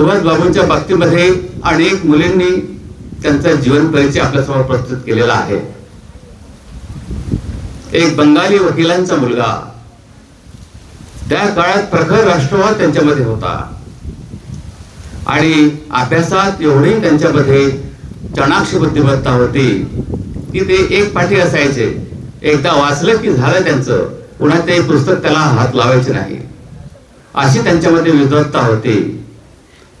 सुभाष बाबूंच्या बाबतीमध्ये अनेक मुलींनी त्यांचा जीवन परिचय आपल्यासमोर प्रस्तुत केलेला आहे. एक बंगाली वकिलांचा मुलगा. त्या काळात प्रखर राष्ट्रवाद त्यांच्यामध्ये होता. आणि अभ्यासात एवढी त्यांच्यामध्ये चणाक्ष बुद्धिमत्ता होती की ते एक पाठी असायचे. एकदा वाचलं की झालं त्यांचं. पुन्हा ते पुस्तक त्याला हात लावायचे नाही. अशी त्यांच्यामध्ये विद्वत्ता होती.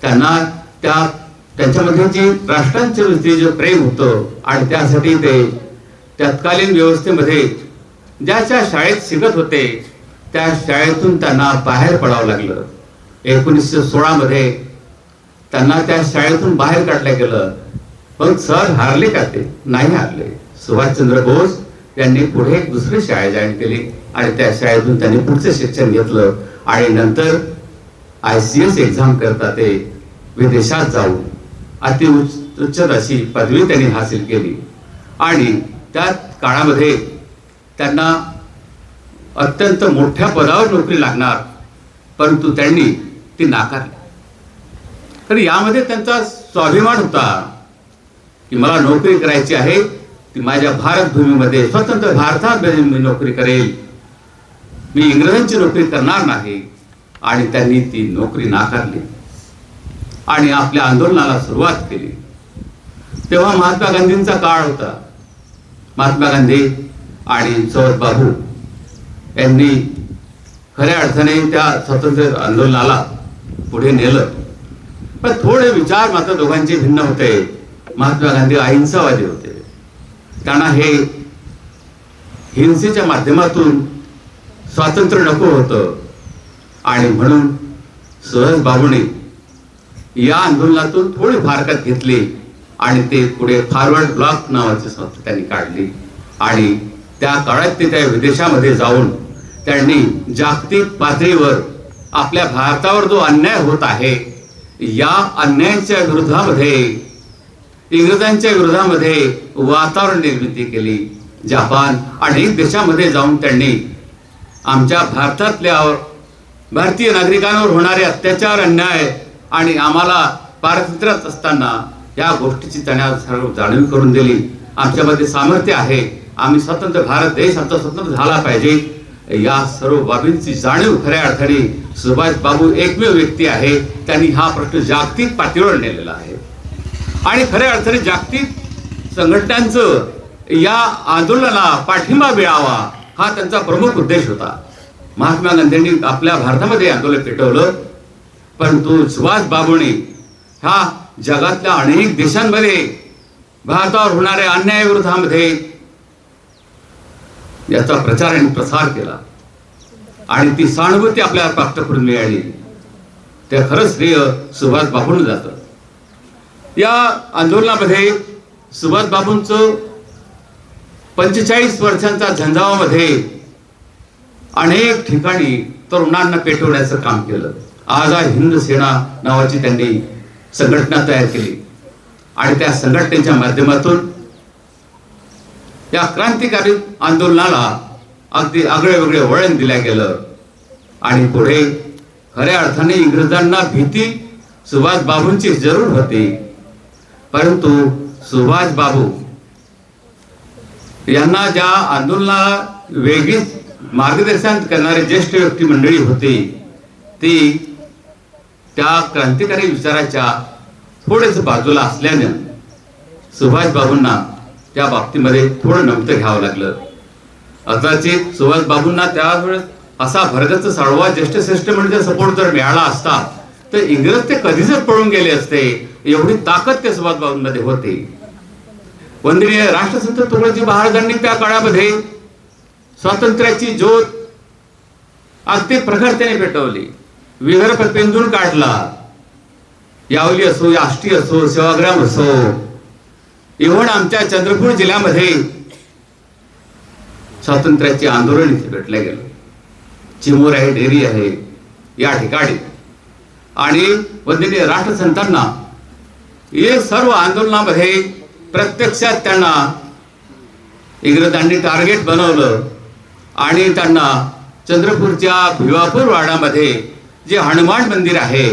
त्यांना त्या त्यांच्यामध्ये जी राष्ट्रांच्या म्हणजे वरती जे प्रेम होतं आणि त्यासाठी ते तत्कालीन व्यवस्थेमध्ये ज्या ज्या शाळेत शिकत होते त्या शाळेतून त्यांना बाहेर पडावं लागलं. एकोणीसशे सोळामध्ये त्यांना त्या शाळेतून बाहेर काढलं गेलं. पण सर हारले का ते? नाही हारले. सुभाषचंद्र बोस यांनी पुढे एक दुसरी शाळा जॉईन केली आणि त्या शाळेतून त्यांनी पुढचं शिक्षण घेतलं. आणि नंतर आय सी एस एक्झाम करता ते विदेशात जाऊन अति उच्च अशी पदवी त्यांनी हासिल केली. आणि त्या काळामध्ये त्यांना अत्यंत मोठ्या पदावर नोकरी लागणार परंतु त्यांनी ती नाकारली. तर यामध्ये त्यांचा स्वाभिमान होता की मला नोकरी करायची आहे ती माझ्या भारत भूमीमध्ये स्वतंत्र भारतात मी नोकरी करेल. मी इंग्रजांची नोकरी करणार नाही. आणि त्यांनी ती नोकरी नाकारली. आणि आपल्या आंदोलनाला सुरुवात केली. तेव्हा महात्मा गांधींचा काळ होता. महात्मा गांधी आणि सवत बाबू यांनी खऱ्या अर्थाने त्या स्वातंत्र्य आंदोलनाला पुढे नेलं. पण थोडे विचार मात्र दोघांचे भिन्न होते. महात्मा गांधी अहिंसावादी होते. त्यांना हे हिंसेच्या माध्यमातून स्वातंत्र्य नको होतं. आणि म्हणून सहज बाबूने या आंदोलनातून थोडी फारकत घेतली आणि ते पुढे फॉरवर्ड ब्लॉक नावाची संस्था त्यांनी काढली. आणि त्या काळात ते त्या विदेशामध्ये जाऊन त्यांनी जागतिक पातळीवर आपल्या भारतावर जो अन्याय होत आहे या अन्यायाच्या विरोधामध्ये इंग्रजांच्या विरोधामध्ये वातावरण निर्मिती केली. जपान अनेक देशामध्ये जाऊन त्यांनी आमच्या भारतातल्या भारतीय नागरिकांवर होणारे अत्याचार अन्याय आणि आम्हाला पारतंत्र्यात असताना या गोष्टीची त्यांना सर्व जाणीव करून दिली. आमच्यामध्ये सामर्थ्य आहे. आम्ही स्वतंत्र भारत देश आमचा स्वतंत्र झाला पाहिजे. या सर्व बाबींची जाणीव खऱ्या अर्थाने सुभाष बाबू एकमेव व्यक्ती आहे. त्यांनी हा प्रश्न जागतिक पातळीवर नेलेला आहे. आणि खऱ्या अर्थाने जागतिक संघटनांचं या आंदोलनाला पाठिंबा मिळावा हा त्यांचा प्रमुख उद्देश होता. महात्मा गांधींनी आपल्या भारतामध्ये आंदोलन पेटवलं. परंतु सुभाष बाबूने हा जगातल्या अनेक देशांमध्ये भारतावर होणाऱ्या अन्यायाविरोधामध्ये याचा प्रचार आणि प्रसार केला. आणि ती सहानुभूती आपल्याला प्राप्त करून मिळाली. ते खरंच श्रेय सुभाष बाबून जातं. या आंदोलनामध्ये सुभाष बाबूंचं पंचेचाळीस वर्षांच्या झंझावामध्ये अनेक ठिकाणी तरुणांना पेटवण्याचं काम केलं. आझाद हिंद सेना नावाची त्यांनी संघटना तयार केली. आणि त्या संघटनेच्या माध्यमातून या क्रांतिकारी आंदोलनाला अगदी आगळे वेगळे वळण दिलं गेलं. आणि पुढे खऱ्या अर्थाने इंग्रजांना भीती सुभाष बाबूंची जरूर होती. परंतु सुभाष बाबू यांना ज्या आंदोलनाला वेगळीच मार्गदर्शन करणारे ज्येष्ठ व्यक्ती मंडळी होती ती त्या क्रांतिकारी विचाराच्या थोडेच बाजूला असल्याने सुभाष बाबूंना त्या बाबतीमध्ये थोडं नमतं घ्यावं लागलं. कदाचित सुभाष बाबूंना त्यावेळेस असा भरगच साळवा ज्येष्ठ श्रेष्ठ म्हणजे सपोर्ट जर मिळाला असता तर इंग्रज ते कधीच पळून गेले असते एवढी ताकद त्या सुभाष बाबूंमध्ये होती. वंदनीय राष्ट्रसंत तुकडोजी महाराजांनी त्या काळामध्ये स्वातंत्र्याची ज्योत अगदी प्रखरतेने पेटवली. विदर्भ पेंदून काढला. यावली असो आष्टी असो सेवाग्राम असो. इव्हन आमच्या चंद्रपूर जिल्ह्यामध्ये स्वातंत्र्याचे आंदोलन इथे भेटले गेलं. चिमोर आहे डेरी आहे या ठिकाणी. आणि वंदनीय राष्ट्रसंतांना हे सर्व आंदोलनामध्ये प्रत्यक्षात त्यांना इंग्रजांनी टार्गेट बनवलं. आणि त्यांना चंद्रपूरच्या भिवापूर वाडामध्ये जे हनुमान मंदिर आहे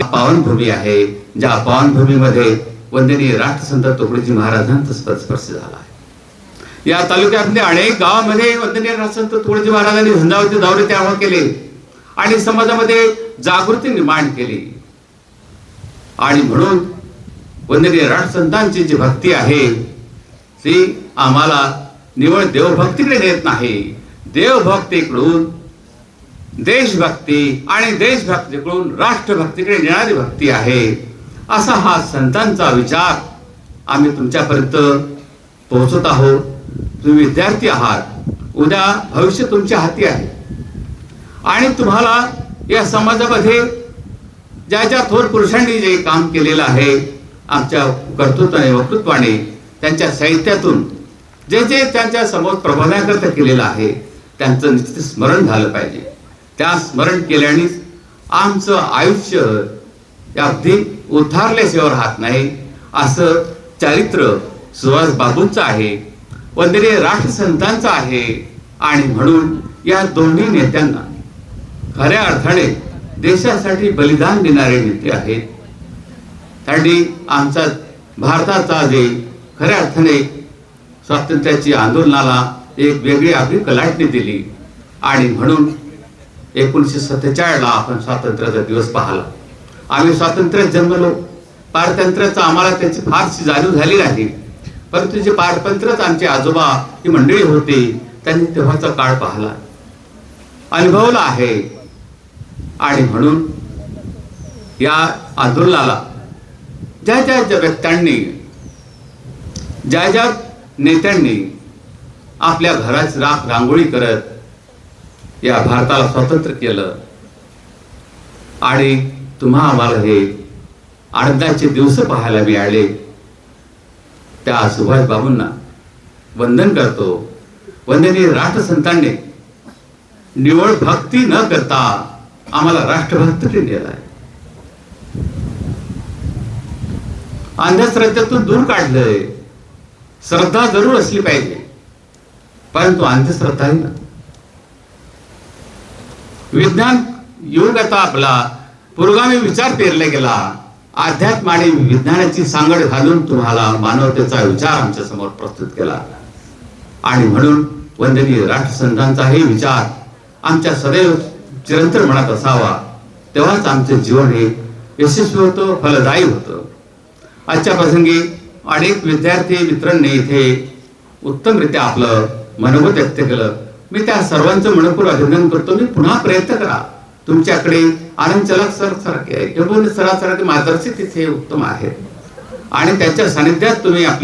पावनभूमी आहे ज्या पावनभूमीमध्ये वंदनीय राष्ट्रसंत तुकडोजी महाराजांचा स्पर्श झाला आहे. या तालुक्यातल्या अनेक गावामध्ये वंदनीय राष्ट्रसंत तुकडोजी महाराजांनी झंझावती दौरे त्यावर केले आणि समाजामध्ये जागृती निर्माण केली. आणि म्हणून वंदनीय राष्ट्रसंतांची जी भक्ती आहे ती आम्हाला निवळ देवभक्तीकडे नेत नाही. देवभक्तीकडून देशभक्ती आणि देशभक्तीकडून राष्ट्रभक्तीकडे नेणारी भक्ती आहे असा हा संतांचा विचार आम्ही तुमच्यापर्यंत पोहोचत आहोत. तुम्ही विद्यार्थी आहात. उद्या भविष्य तुमच्या हाती आहे. आणि तुम्हाला या समाजामध्ये ज्या ज्या थोर पुरुषांनी जे काम केलेलं आहे आमच्या कर्तृत्वाने वक्तृत्वाने त्यांच्या साहित्यातून जे जे त्यांच्यासमोर प्रबोधनाकरता केलेलं आहे त्यांचं निश्चित स्मरण झालं पाहिजे. त्या स्मरण केल्यानेच आमचं आयुष्य या अगदी उद्धारल्याशिवाय राहत नाही. असं चारित्र्य सुभाष बाबूंचं आहे वंदनीय राष्ट्रसंतांचं आहे आणि म्हणून या दोन्ही नेत्यांना खऱ्या अर्थाने देशासाठी बलिदान देणारे नेते आहेत. त्यांनी आमचा भारताचा जे खऱ्या अर्थाने स्वातंत्र्याची आंदोलनाला एक वेगळी आपली कलाटणी दिली. आणि म्हणून एकोणीसशे सत्तेचाळीसला आपण स्वातंत्र्याचा दिवस पाहिला. आम्ही स्वातंत्र्यात जन्मलो. पारतंत्र्याचा आम्हाला त्याची फारशी जाणीव झाली नाही. परंतु जे पारतंत्र्यच आमचे आजोबा ही मंडळी होती त्यांनी तेव्हाचा काळ पाहिला. अनुभवला आहे. आणि म्हणून या आंदोलनाला ज्या ज्या ज्या व्यक्त्यांनी ज्या ज्या नेत्यांनी आपल्या घराची राख रांगोळी करत या भारताला स्वतंत्र केलं. आणि तुम्हा आम्हाला हे आनंदाचे दिवस पाहायला मिळाले. त्या सुभाष बाबूंना वंदन करतो. वंदनीय राष्ट्रसंतांनी निवळ भक्ती न करता आम्हाला राष्ट्रभक्तीकडे नेलाय अंधश्रद्धेतून दूर काढलंय. श्रद्धा जरूर असली पाहिजे. परंतु अंधश्रद्धाही ना विज्ञान युग आता आपला पुरोगामी विचार पेरला गेला. अध्यात्म आणि विज्ञानाची सांगड घालून तुम्हाला मानवतेचा विचार आमच्यासमोर प्रस्तुत केला. आणि म्हणून वंदनीय राष्ट्रसंतांचाही विचार आमच्या सदैव चिरंतर मनात असावा. तेव्हाच आमचे जीवन हे यशस्वी होतं फलदायी होतं. आजच्या प्रसंगी अनेक विद्यार्थी मित्रांनी इथे उत्तमरित्या आपलं मनोगत व्यक्त केलं. मी त्या सर्वांचं मनपूर अभिनंदन करतो. मी पुन्हा प्रयत्न करा. तुमच्याकडे आनंद चलक सर सारखे सरासारखे मार्गदर्शक तिथे उत्तम आहेत. आणि त्याच्या सानिध्यात तुम्ही आपली